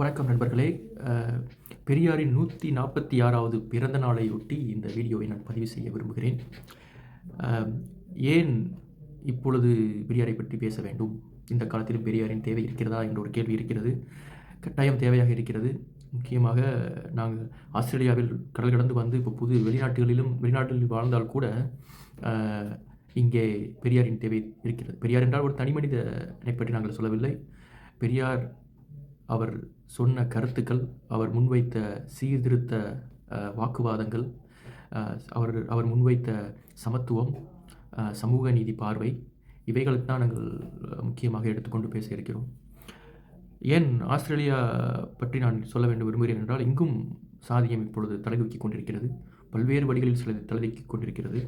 வணக்கம் நண்பர்களே. பெரியாரின் நூற்றி நாற்பத்தி ஆறாவது பிறந்த நாளையொட்டி இந்த வீடியோவை நான் பதிவு செய்ய விரும்புகிறேன். ஏன் இப்பொழுது பெரியாரை பற்றி பேச வேண்டும்? இந்த காலத்திலும் பெரியாரின் தேவை இருக்கிறதா என்ற ஒரு கேள்வி இருக்கிறது. கட்டாயம் தேவையாக இருக்கிறது. முக்கியமாக நாங்கள் ஆஸ்திரேலியாவில் கடல் கடந்து வந்து இப்போ புது வெளிநாட்டுகளிலும் வெளிநாட்டில் வாழ்ந்தால் கூட இங்கே பெரியாரின் தேவை இருக்கிறது. பெரியார் என்றால் ஒரு தனி மனிதனை பற்றி நாங்கள் சொல்லவில்லை. பெரியார் அவர் சொன்ன கருத்துக்கள் அவர் முன்வைத்த சீர்திருத்த வாக்குவாதங்கள் அவர் அவர் முன்வைத்த சமத்துவம் சமூக நீதி பார்வை இவைகளுக்கு தான் நாங்கள் முக்கியமாக எடுத்துக்கொண்டு பேச இருக்கிறோம். ஏன் ஆஸ்திரேலியா பற்றி நான் சொல்ல வேண்டும் விரும்புகிறேன் என்றால் இங்கும் சாதியம் இப்பொழுது தலைதூக்கிக் கொண்டிருக்கிறது. பல்வேறு வழிகளில் சில தலைதூக்கிக் கொண்டிருக்கிறது.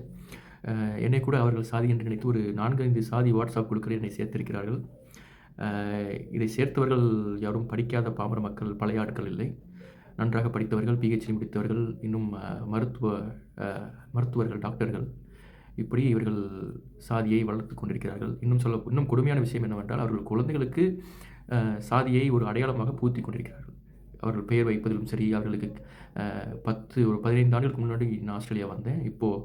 என்னை கூட அவர்கள் சாதி என்று நினைத்து ஒரு நான்கைந்து சாதி வாட்ஸ்அப் குழுக்கள் என்னை சேர்த்திருக்கிறார்கள். இதை சேர்த்தவர்கள் யாரும் படிக்காத பாமர மக்கள் பழைய ஆட்கள் இல்லை. நன்றாக படித்தவர்கள் பிஹெச்டி முடித்தவர்கள் இன்னும் மருத்துவ மருத்துவர்கள் டாக்டர்கள். இப்படி இவர்கள் சாதியை வளர்த்து கொண்டிருக்கிறார்கள். இன்னும் சொல்ல இன்னும் கொடுமையான விஷயம் என்னவென்றால் அவர்கள் குழந்தைகளுக்கு சாதியை ஒரு அடையாளமாக பூத்தி கொண்டிருக்கிறார்கள். அவர்கள் பெயர் வைப்பதிலும் சரி அவர்களுக்கு பத்து ஒரு பதினைந்து ஆண்டுகளுக்கு முன்னாடி நான் ஆஸ்திரேலியா வந்தேன். இப்போது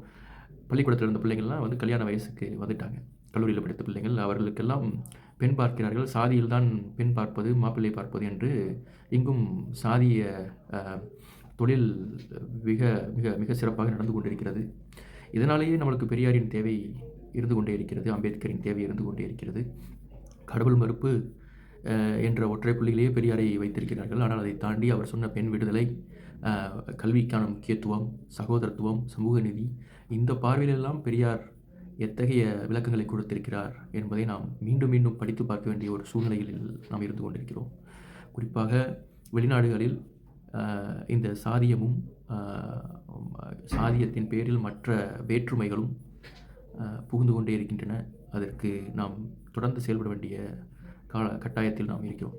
பள்ளிக்கூடத்தில் இருந்த பிள்ளைங்கள்லாம் வந்து கல்யாண வயசுக்கு வந்துட்டாங்க. கல்லூரியில் படித்த பிள்ளைகள் அவர்களுக்கெல்லாம் பெண் பார்க்கிறார்கள். சாதியில் தான் பெண் பார்ப்பது மாப்பிள்ளை பார்ப்பது என்று இங்கும் சாதிய தொழில் மிக மிக மிக சிறப்பாக நடந்து கொண்டிருக்கிறது. இதனாலேயே நம்மளுக்கு பெரியாரின் தேவை இருந்து கொண்டே இருக்கிறது அம்பேத்கரின் தேவை இருந்து கொண்டே இருக்கிறது. கடவுள் மறுப்பு என்ற ஒற்றை புள்ளியிலேயே பெரியாரை வைத்திருக்கிறார்கள். ஆனால் அதை தாண்டி அவர் சொன்ன பெண் விடுதலை கல்விக்கான முக்கியத்துவம் சகோதரத்துவம் சமூக நீதி இந்த பார்வையிலெல்லாம் பெரியார் எத்தகைய விளக்கங்களை கொடுத்திருக்கிறார் என்பதை நாம் மீண்டும் மீண்டும் படித்து பார்க்க வேண்டிய ஒரு சூழ்நிலையில் நாம் இருந்து கொண்டிருக்கிறோம். குறிப்பாக வெளிநாடுகளில் இந்த சாதியமும் சாதியத்தின் பேரில் மற்ற வேற்றுமைகளும் புகுந்து கொண்டே இருக்கின்றன. அதற்கு நாம் தொடர்ந்து செயல்பட வேண்டிய கால கட்டாயத்தில் நாம் இருக்கிறோம்.